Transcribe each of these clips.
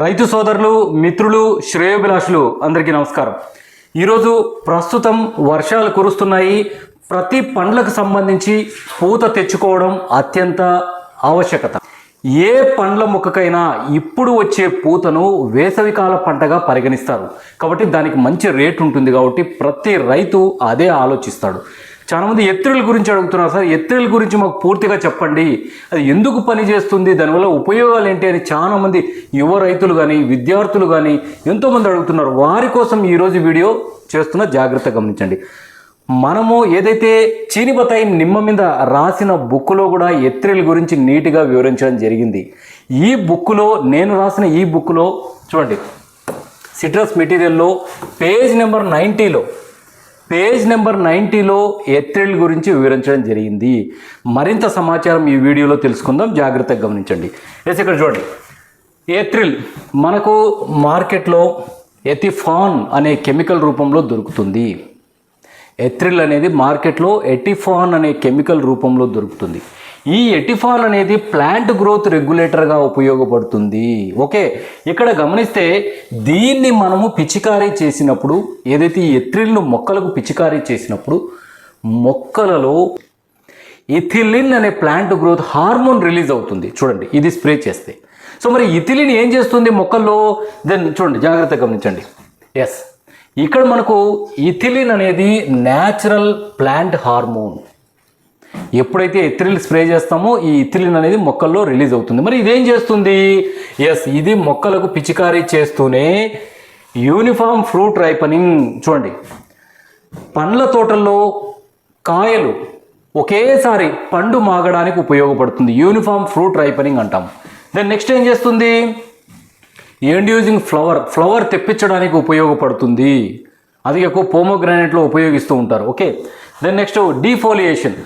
రైతు సోదరులు మిత్రులు శ్రేయోభిలాషులు అందరికీ నమస్కారం. ఈరోజు ప్రస్తుతం వర్షాలు కురుస్తున్నాయి. ప్రతి పండ్లకు సంబంధించి పూత తెచ్చుకోవడం అత్యంత ఆవశ్యకత. ఏ పండ్ల మొక్కకైనా ఇప్పుడు వచ్చే పూతను వేసవికాల పంటగా పరిగణిస్తారు. కాబట్టి దానికి మంచి రేటు ఉంటుంది కాబట్టి ప్రతి రైతు అదే ఆలోచిస్తాడు. చాలామంది ఎత్తిళ్ళ గురించి అడుగుతున్నారు. సార్ ఎత్తిళ్ళ గురించి మాకు పూర్తిగా చెప్పండి. అది ఎందుకు పనిచేస్తుంది దానివల్ల ఉపయోగాలు ఏంటి అని చాలామంది యువ రైతులు కానీ విద్యార్థులు కానీ ఎంతోమంది అడుగుతున్నారు. వారి కోసం ఈరోజు వీడియో చేస్తున్న జాగ్రత్త గమనించండి. మనము ఏదైతే చీనిబతాయి నిమ్మ మీద రాసిన బుక్లో కూడా ఎత్తిళ్ళ గురించి నీట్గా వివరించడం జరిగింది. ఈ బుక్లో నేను రాసిన ఈ బుక్లో చూడండి సిట్రస్ మెటీరియల్లో పేజ్ నెంబర్ నైంటీలో పేజ్ నెంబర్ నైంటీలో ఎత్రిల్ గురించి వివరించడం జరిగింది. మరింత సమాచారం ఈ వీడియోలో తెలుసుకుందాం. జాగ్రత్తగా గమనించండి. ఎస్ ఇక్కడ చూడండి. ఏత్రిల్ మనకు మార్కెట్లో ఎథిఫాన్ అనే కెమికల్ రూపంలో దొరుకుతుంది. ఎథ్రిల్ అనేది మార్కెట్లో ఎటిఫాన్ అనే కెమికల్ రూపంలో దొరుకుతుంది. ఈ ఎటిఫాల్ అనేది ప్లాంట్ గ్రోత్ రెగ్యులేటర్గా ఉపయోగపడుతుంది. ఓకే ఇక్కడ గమనిస్తే దీన్ని మనము పిచికారీ చేసినప్పుడు ఏదైతే ఈ ఎథ్రిల్ను మొక్కలకు పిచికారీ చేసినప్పుడు మొక్కలలో ఇథిలిన్ అనే ప్లాంట్ గ్రోత్ హార్మోన్ రిలీజ్ అవుతుంది. చూడండి ఇది స్ప్రే చేస్తే. సో మరి ఇథిలిన్ ఏం చేస్తుంది మొక్కల్లో? దెన్ చూడండి జాగ్రత్తగా గమనించండి. ఎస్ ఇక్కడ మనకు ఇథిలిన్ అనేది న్యాచురల్ ప్లాంట్ హార్మోన్ ఎప్పుడైతే ఎథిలిన్ స్ప్రే చేస్తామో ఈ ఇథిలిన్ అనేది మొక్కల్లో రిలీజ్ అవుతుంది. మరి ఇదేం చేస్తుంది? ఎస్ ఇది మొక్కలకు పిచికారీ చేస్తూనే యూనిఫామ్ ఫ్రూట్ రైపనింగ్ చూడండి. పండ్ల తోటల్లో కాయలు ఒకేసారి పండు మాగడానికి ఉపయోగపడుతుంది. యూనిఫామ్ ఫ్రూట్ రైపనింగ్ అంటాం. దెన్ నెక్స్ట్ ఏం చేస్తుంది? ఎండ్యూజింగ్ ఫ్లవర్ ఫ్లవర్ తెప్పించడానికి ఉపయోగపడుతుంది. అది ఎక్కువ పోమోగ్రానైట్లో ఉపయోగిస్తూ ఉంటారు. ఓకే దెన్ నెక్స్ట్ డీఫోలియేషన్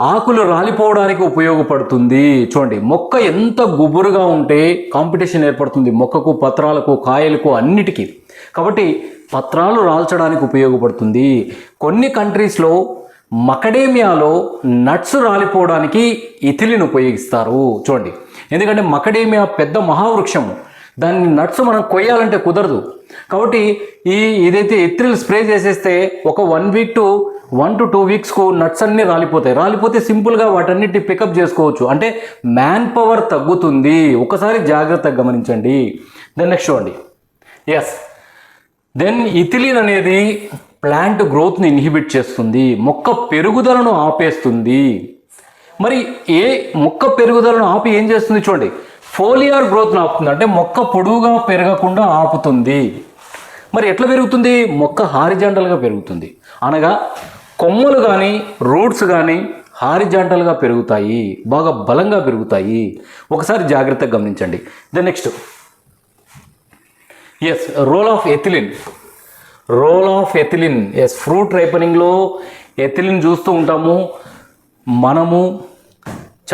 ఆకులు రాలిపోవడానికి ఉపయోగపడుతుంది. చూడండి మొక్క ఎంత గుబురుగా ఉంటే కాంపిటీషన్ ఏర్పడుతుంది. మొక్కకు పత్రాలకు కాయలకు అన్నిటికీ. కాబట్టి పత్రాలు రాల్చడానికి ఉపయోగపడుతుంది. కొన్ని కంట్రీస్లో మకడేమియాలో నట్స్ రాలిపోవడానికి ఇథిలిన్ ఉపయోగిస్తారు. చూడండి ఎందుకంటే మకడేమియా పెద్ద మహావృక్షము. దాన్ని నట్స్ మనం కొయ్యాలంటే కుదరదు. కాబట్టి ఈ ఇదైతే ఎత్రిల్ స్ప్రే చేసేస్తే ఒక one week to one to two వీక్స్కు nuts అన్నీ రాలిపోతాయి. రాలిపోతే సింపుల్గా వాటన్నిటి పికప్ చేసుకోవచ్చు. అంటే మ్యాన్ పవర్ తగ్గుతుంది. ఒకసారి జాగ్రత్తగా గమనించండి. దెన్ నెక్స్ట్ చూడండి. ఎస్ దెన్ ఇథిలిన్ అనేది ప్లాంట్ గ్రోత్ని ఇన్హిబిట్ చేస్తుంది. మొక్క పెరుగుదలను ఆపేస్తుంది. మరి ఏ మొక్క పెరుగుదలను ఆపి ఏం చేస్తుంది చూడండి. ఫోలియార్ గ్రోత్ను ఆపుతుంది. అంటే మొక్క పొడువుగా పెరగకుండా ఆపుతుంది. మరి ఎట్లా పెరుగుతుంది? మొక్క హారిజాంటల్గా పెరుగుతుంది. అనగా కొమ్మలు కానీ రూట్స్ కానీ హారిజాంటల్గా పెరుగుతాయి బాగా బలంగా పెరుగుతాయి. ఒకసారి జాగ్రత్తగా గమనించండి. The next yes role of ethylene role of ethylene yes fruit రైపనింగ్లో ethylene చూస్తూ ఉంటాము. మనము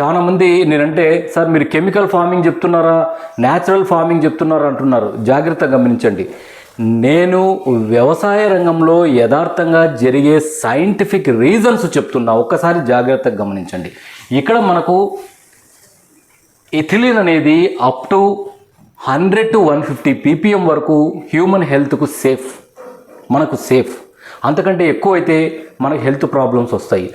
చాలామంది నేనంటే సార్ మీరు కెమికల్ ఫార్మింగ్ చెప్తున్నారా? న్యాచురల్ ఫార్మింగ్ చెప్తున్నారా? అంటున్నారు. జాగ్రత్తగా గమనించండి. నేను వ్యవసాయ రంగంలో యథార్థంగా జరిగే సైంటిఫిక్ రీజన్స్ చెప్తున్నా. ఒక్కసారి జాగ్రత్తగా గమనించండి. ఇక్కడ మనకు ఇథిలిన్ అనేది up to hundred to one fifty PPM వరకు హ్యూమన్ హెల్త్కు సేఫ్ మనకు సేఫ్ అంతకంటే ఎక్కువ అయితే మనకు హెల్త్ ప్రాబ్లమ్స్ వస్తాయి.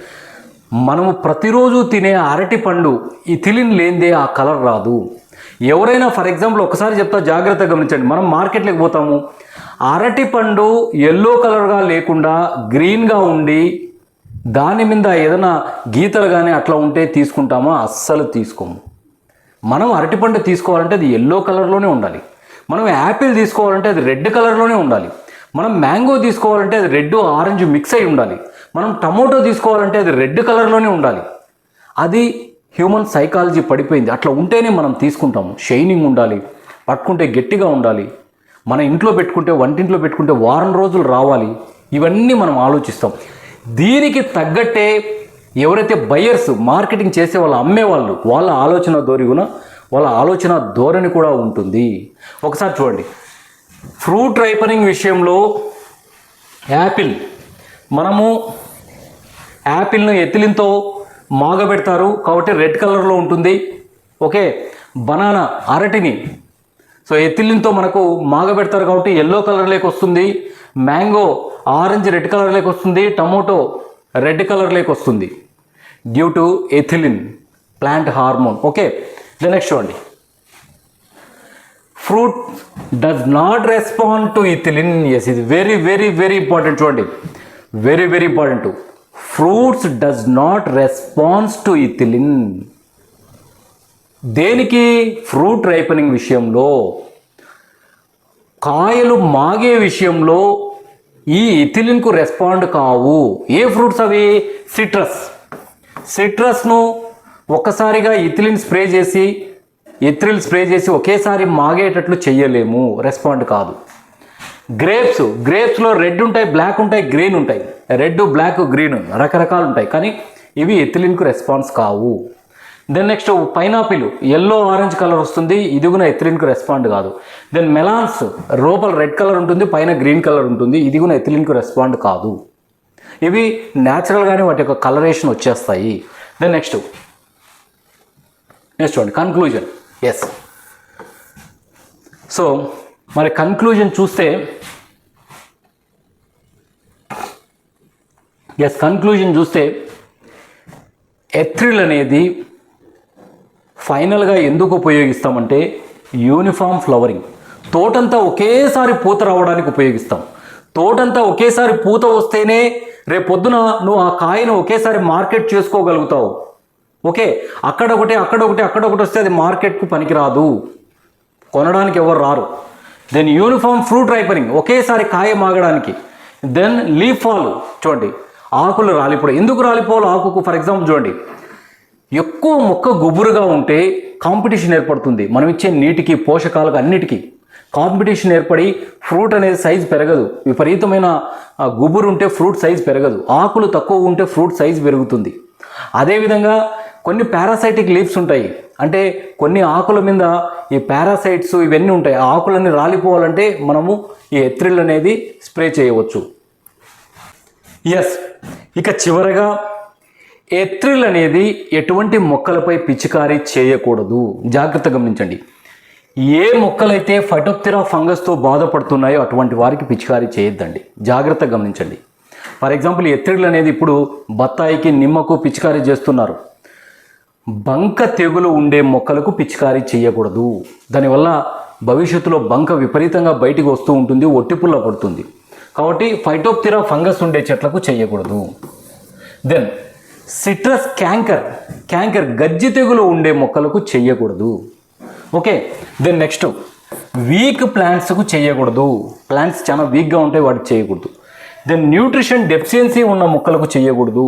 మనము ప్రతిరోజు తినే అరటి పండు ఇథిలిన్ లేనిదే ఆ కలర్ రాదు. ఎవరైనా ఫర్ ఎగ్జాంపుల్ ఒకసారి చెప్తా జాగ్రత్తగా గమనించండి. మనం మార్కెట్లోకి పోతాము. అరటిపండు ఎల్లో కలర్గా లేకుండా గ్రీన్గా ఉండి దాని మీద ఏదైనా గీతలు కానీ అట్లా ఉంటే తీసుకుంటామా? అస్సలు తీసుకోము. మనం అరటిపండు తీసుకోవాలంటే అది ఎల్లో కలర్లోనే ఉండాలి. మనం యాపిల్ తీసుకోవాలంటే అది రెడ్ కలర్లోనే ఉండాలి. మనం మ్యాంగో తీసుకోవాలంటే అది రెడ్ ఆరెంజ్ మిక్స్ అయి ఉండాలి. మనం టమోటో తీసుకోవాలంటే అది రెడ్ కలర్లోనే ఉండాలి. అది హ్యూమన్ సైకాలజీ పడిపోయింది. అట్లా ఉంటేనే మనం తీసుకుంటాము. షైనింగ్ ఉండాలి. పట్టుకుంటే గట్టిగా ఉండాలి. మన ఇంట్లో పెట్టుకుంటే వంటింట్లో పెట్టుకుంటే వారం రోజులు రావాలి. ఇవన్నీ మనం ఆలోచిస్తాం. దీనికి తగ్గట్టే ఎవరైతే బయర్స్ మార్కెటింగ్ చేసే వాళ్ళు అమ్మేవాళ్ళు వాళ్ళ ఆలోచన ధోరణి వాళ్ళ ఆలోచన ధోరణి కూడా ఉంటుంది. ఒకసారి చూడండి. ఫ్రూట్ రైపనింగ్ విషయంలో యాపిల్. మనము యాపిల్ను ఎథిలిన్తో మాగబెడతారు. కాబట్టి రెడ్ కలర్లో ఉంటుంది. ఓకే? బనానా అరటిని సో ఎథిలిన్తో మనకు మాగ పెడతారు కాబట్టి ఎల్లో కలర్లోకి వస్తుంది. మ్యాంగో ఆరెంజ్ రెడ్ కలర్లోకి వస్తుంది. టమోటో రెడ్ కలర్లోకి వస్తుంది. Due to ethylene plant hormone okay the next చూడండి fruit does not respond to ethylene yes ఇది వెరీ వెరీ వెరీ ఇంపార్టెంట్ చూడండి very very important fruits does not response to ethylene దేనికి? Fruit ripening విషయంలో కాయలు మాగే విషయంలో ఈ ఇథిలిన్కు రెస్పాండ్ కావు. ఏ fruits అవి? సిట్రస్. సిట్రస్ను ఒక్కసారిగా ఇథిలిన్ స్ప్రే చేసి ఎథ్రిల్ స్ప్రే చేసి ఒకేసారి మాగేటట్లు చెయ్యలేము. రెస్పాండ్ కాదు. గ్రేప్స్. గ్రేప్స్లో రెడ్ ఉంటాయి బ్లాక్ ఉంటాయి గ్రీన్ ఉంటాయి. రెడ్ బ్లాక్ గ్రీన్ రకరకాలు ఉంటాయి. కానీ ఇవి ఎథిలిన్కు రెస్పాన్స్ కావు. Then next pineapple yellow orange colour వస్తుంది. ఇది కూడా ఎథిలిన్కు రెస్పాండ్ కాదు. దెన్ మెలాన్స్ లోపల రెడ్ కలర్ ఉంటుంది పైన గ్రీన్ కలర్ ఉంటుంది. ఇది కూడా ఎథిలిన్కు రెస్పాండ్ కాదు. ఇవి న్యాచురల్గానే వాటి యొక్క కలరేషన్ వచ్చేస్తాయి. దెన్ నెక్స్ట్ నెక్స్ట్ చూడండి కన్క్లూజన్ ఎస్ సో మరి కన్క్లూజన్ చూస్తే ఎస్ కన్క్లూజన్ చూస్తే ఎథ్రిల్ అనేది ఫైనల్గా ఎందుకు ఉపయోగిస్తామంటే యూనిఫామ్ ఫ్లవరింగ్. తోటంతా ఒకేసారి పూత రావడానికి ఉపయోగిస్తాం. తోటంతా ఒకేసారి పూత వస్తేనే రేపు పొద్దున నువ్వు ఆ కాయను ఒకేసారి మార్కెట్ చేసుకోగలుగుతావు. ఓకే అక్కడ ఒకటి అక్కడ ఒకటి అక్కడ ఒకటి వస్తే అది మార్కెట్కు పనికిరాదు. కొనడానికి ఎవరు రారు. దెన్ యూనిఫామ్ ఫ్రూట్ రైపనింగ్ ఒకేసారి కాయ మాగడానికి. దెన్ లీఫ్ ఫాల్ చూడండి ఆకులు రాలిపోవడం. ఎందుకు రాలిపోవాలి ఆకుకు? ఫర్ ఎగ్జాంపుల్ చూడండి ఎక్కువ మొక్క గుబురుగా ఉంటే కాంపిటీషన్ ఏర్పడుతుంది. మనం ఇచ్చే నీటికి పోషకాలకు అన్నిటికీ. కాంపిటీషన్ ఏర్పడి ఫ్రూట్ అనేది సైజ్ పెరగదు. విపరీతమైన గుబురు ఉంటే ఫ్రూట్ సైజ్ పెరగదు. ఆకులు తక్కువ ఉంటే ఫ్రూట్ సైజ్ పెరుగుతుంది. అదేవిధంగా కొన్ని పారాసైటిక్ లీవ్స్ ఉంటాయి. అంటే కొన్ని ఆకుల మీద ఈ పారాసైట్స్ ఇవన్నీ ఉంటాయి. ఆ ఆకులన్నీ రాలిపోవాలంటే మనము ఈ ఎత్రిల్ అనేది స్ప్రే చేయవచ్చు. ఎస్ ఇక చివరగా ఎత్రిల్ అనేది ఎటువంటి మొక్కలపై పిచికారీ చేయకూడదు. జాగ్రత్త గమనించండి. ఏ మొక్కలైతే ఫైటోప్తిరా ఫంగస్తో బాధపడుతున్నాయో అటువంటి వారికి పిచికారీ చేయొద్దండి. జాగ్రత్త గమనించండి. ఫర్ ఎగ్జాంపుల్ ఎత్రిల్ అనేది ఇప్పుడు బత్తాయికి నిమ్మకు పిచికారీ చేస్తున్నారు. బంక తెగులు ఉండే మొక్కలకు పిచికారీ చేయకూడదు. దానివల్ల భవిష్యత్తులో బంక విపరీతంగా బయటికి వస్తూ ఉంటుంది ఒట్టిపుల్ల పడుతుంది. కాబట్టి ఫైటోప్తిరా ఫంగస్ ఉండే చెట్లకు చేయకూడదు. దెన్ సిట్రస్ క్యాంకర్ క్యాంకర్ గజ్జి తెగులు ఉండే మొక్కలకు చేయకూడదు. ఓకే దెన్ నెక్స్ట్ వీక్ ప్లాంట్స్కు చేయకూడదు. ప్లాంట్స్ చాలా వీక్గా ఉంటాయి వాటికి చేయకూడదు. దెన్ న్యూట్రిషన్ డెఫిషియన్సీ ఉన్న మొక్కలకు చేయకూడదు.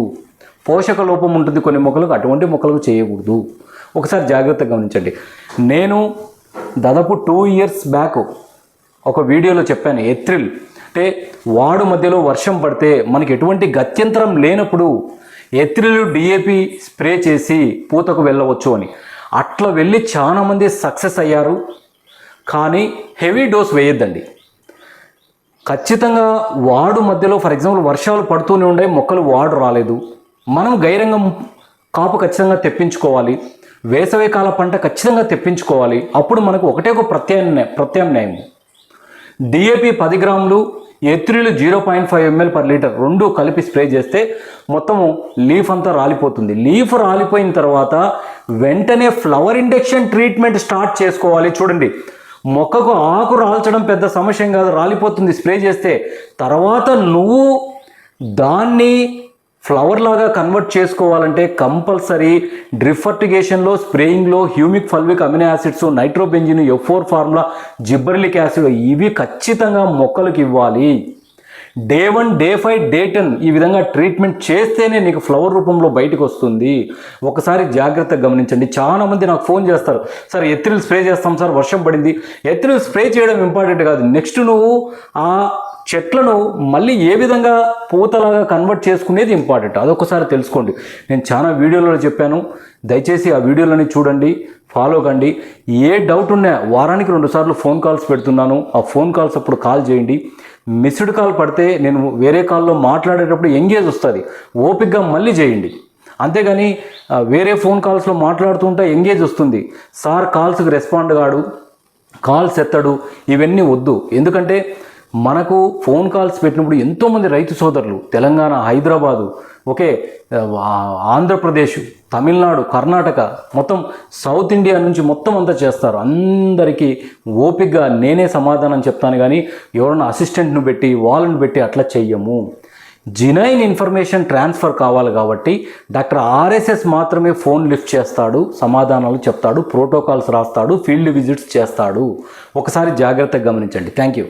పోషక లోపం ఉంటుంది కొన్ని మొక్కలకు అటువంటి మొక్కలకు చేయకూడదు. ఒకసారి జాగ్రత్తగా గమనించండి. నేను దాదాపు టూ ఇయర్స్ బ్యాక్ ఒక వీడియోలో చెప్పాను ఏప్రిల్ అంటే వాడు మధ్యలో వర్షం పడితే మనకి ఎటువంటి గత్యంతరం లేనప్పుడు ఏప్రిల్ డిఏపి స్ప్రే చేసి పూతకు వెళ్ళవచ్చు అని. అట్లా వెళ్ళి చాలామంది సక్సెస్ అయ్యారు. కానీ హెవీ డోస్ వేయొద్దండి. ఖచ్చితంగా వాడు మధ్యలో ఫర్ ఎగ్జాంపుల్ వర్షాలు పడుతూనే ఉండే మొక్కలు వాడు రాలేదు. మనం గైరంగం కాపు ఖచ్చితంగా తెప్పించుకోవాలి. వేసవి కాల పంట ఖచ్చితంగా తెప్పించుకోవాలి. అప్పుడు మనకు ఒకటే ఒక ప్రత్యామ్నాయ. ప్రత్యామ్నాయం డిఏపి పది గ్రాములు Ethrel zero point five ML per litre రెండు కలిపి స్ప్రే చేస్తే మొత్తము లీఫ్ అంతా రాలిపోతుంది. లీఫ్ రాలిపోయిన తర్వాత వెంటనే ఫ్లవర్ ఇండక్షన్ ట్రీట్మెంట్ స్టార్ట్ చేసుకోవాలి. చూడండి. మొక్కకు ఆకు రాల్చడం పెద్ద సమస్య కాదు రాలిపోతుంది. స్ప్రే చేస్తే తర్వాత నువ్వు దాన్ని ఫ్లవర్ లాగా కన్వర్ట్ చేసుకోవాలంటే కంపల్సరీ డ్రిఫర్టిగేషన్లో స్ప్రేయింగ్లో humic fulvic amino acids nitrobenzene ఎఫోర్ four formula gibberellic acid ఇవి ఖచ్చితంగా మొక్కలకు ఇవ్వాలి. Day one day five day ten ఈ విధంగా ట్రీట్మెంట్ చేస్తేనే నీకు ఫ్లవర్ రూపంలో బయటకు వస్తుంది. ఒకసారి జాగ్రత్తగా గమనించండి. చాలా మంది నాకు ఫోన్ చేస్తారు. సార్ ఎత్తిరిల్ స్ప్రే చేస్తాం సార్ వర్షం పడింది. ఎత్తిరిల్ స్ప్రే చేయడం ఇంపార్టెంట్ కాదు. నెక్స్ట్ నువ్వు ఆ చెట్లను మళ్ళీ ఏ విధంగా పూతలాగా కన్వర్ట్ చేసుకునేది ఇంపార్టెంట్ అదొకసారి తెలుసుకోండి. నేను చాలా వీడియోలలో చెప్పాను. దయచేసి ఆ వీడియోలని చూడండి ఫాలో కండి. ఏ డౌట్ ఉన్నా వారానికి రెండు సార్లు ఫోన్ కాల్స్ పెడుతున్నాను. ఆ ఫోన్ కాల్స్ అప్పుడు కాల్ చేయండి. మిస్డ్ కాల్ పడితే నేను వేరే కాల్లో మాట్లాడేటప్పుడు ఎంగేజ్ వస్తుంది. ఓపిక్గా మళ్ళీ చేయండి. అంతేగాని వేరే ఫోన్ కాల్స్లో మాట్లాడుతుంటే ఎంగేజ్ వస్తుంది. సార్ కాల్స్కి రెస్పాండ్ కాడు. కాల్స్ ఎత్తడు. ఇవన్నీ వద్దు. ఎందుకంటే మనకు ఫోన్ కాల్స్ పెట్టినప్పుడు ఎంతోమంది రైతు సోదరులు తెలంగాణ హైదరాబాదు ఓకే ఆంధ్రప్రదేశ్ తమిళనాడు కర్ణాటక మొత్తం సౌత్ ఇండియా నుంచి మొత్తం అంతా చేస్తారు. అందరికీ ఓపికగా నేనే సమాధానం చెప్తాను కానీ ఎవరైనా అసిస్టెంట్ను పెట్టి వాళ్ళని పెట్టి అట్లా చెయ్యము. జినైన్ ఇన్ఫర్మేషన్ ట్రాన్స్ఫర్ కావాలి కాబట్టి డాక్టర్ ఆర్ఎస్ఎస్ మాత్రమే ఫోన్ లిఫ్ట్ చేస్తాడు సమాధానాలు చెప్తాడు ప్రోటోకాల్స్ రాస్తాడు ఫీల్డ్ విజిట్స్ చేస్తాడు. ఒకసారి జాగ్రత్తగా గమనించండి. Thank you